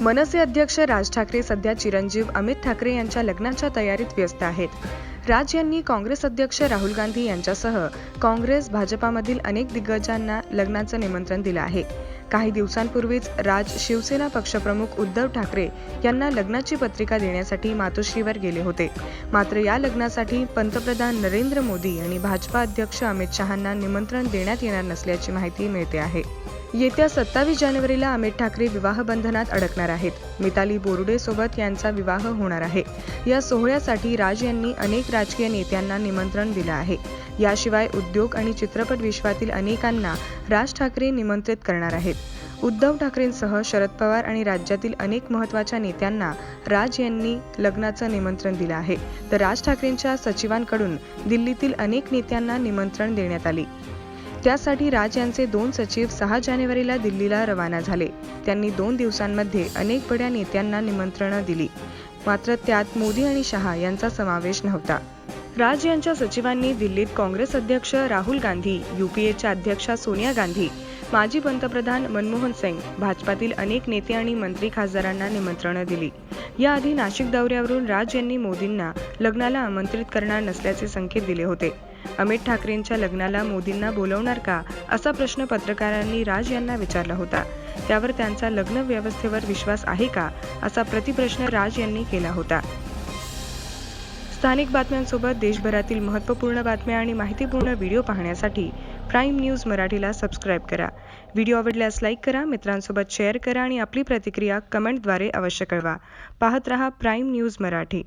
मनसे अध्यक्ष राज ठाकरे सध्या चिरंजीव अमित ठाकरे यांच्या लग्नाच्या तयारीत व्यस्त आहेत. राज यांनी काँग्रेस अध्यक्ष राहुल गांधी यांच्यासह काँग्रेस भाजपामधील अनेक दिग्गजांना लग्नाचं निमंत्रण दिलं आहे. काही दिवसांपूर्वीच राज शिवसेना पक्षप्रमुख उद्धव ठाकरे यांना लग्नाची पत्रिका देण्यासाठी मातोश्रीवर गेले होते. मात्र या लग्नासाठी पंतप्रधान नरेंद्र मोदी आणि भाजपा अध्यक्ष अमित शहांना निमंत्रण देण्यात येणार नसल्याची माहिती मिळते आहे. येत्या सत्तावीस जानेवारीला अमित ठाकरे विवाह बंधनात अडकणार आहेत. मिताली बोरुडे सोबत यांचा विवाह होणार आहे. या सोहळ्यासाठी राज यांनी अनेक राजकीय नेत्यांना निमंत्रण दिलं आहे. याशिवाय उद्योग आणि चित्रपट विश्वातील अनेकांना राज ठाकरे निमंत्रित करणार आहेत. उद्धव ठाकरेंसह शरद पवार आणि राज्यातील अनेक महत्त्वाच्या नेत्यांना राज यांनी लग्नाचं निमंत्रण दिलं आहे. तर राज ठाकरेंच्या सचिवांकडून दिल्लीतील अनेक नेत्यांना निमंत्रण देण्यात आली. त्यासाठी राज यांचे दोन सचिव सहा जानेवारीला दिल्लीला रवाना झाले. त्यांनी दोन दिवसांमध्ये अनेक बड्या नेत्यांना निमंत्रणं दिली. मात्र त्यात मोदी आणि शहा यांचा समावेश नव्हता. राज यांच्या सचिवांनी दिल्लीत काँग्रेस अध्यक्ष राहुल गांधी युपीएच्या अध्यक्षा सोनिया गांधी माजी पंतप्रधान मनमोहन सिंग भाजपातील अनेक नेते आणि मंत्री खासदारांना निमंत्रणं दिली. याआधी नाशिक दौऱ्यावरून राज यांनी मोदींना लग्नाला आमंत्रित करणार नसल्याचे संकेत दिले होते. अमित ठाकरेंच्या लग्नाला मोदींना बोलवणार का असा प्रश्न पत्रकारांनी राज यांना विचारला होता. त्यावर त्यांचा लग्न व्यवस्थेवर विश्वास आहे का असा प्रतिप्रश्न राज यांनी केला होता. स्थानिक बातम्यांसोबत देशभरातील महत्त्वपूर्ण बातम्या आणि माहितीपूर्ण व्हिडिओ पाहण्यासाठी प्राईम न्यूज मराठीला सबस्क्राईब करा. व्हिडिओ आवडल्यास लाईक करा मित्रांसोबत शेअर करा आणि आपली प्रतिक्रिया कमेंटद्वारे अवश्य कळवा. पाहत रहा प्राईम न्यूज मराठी.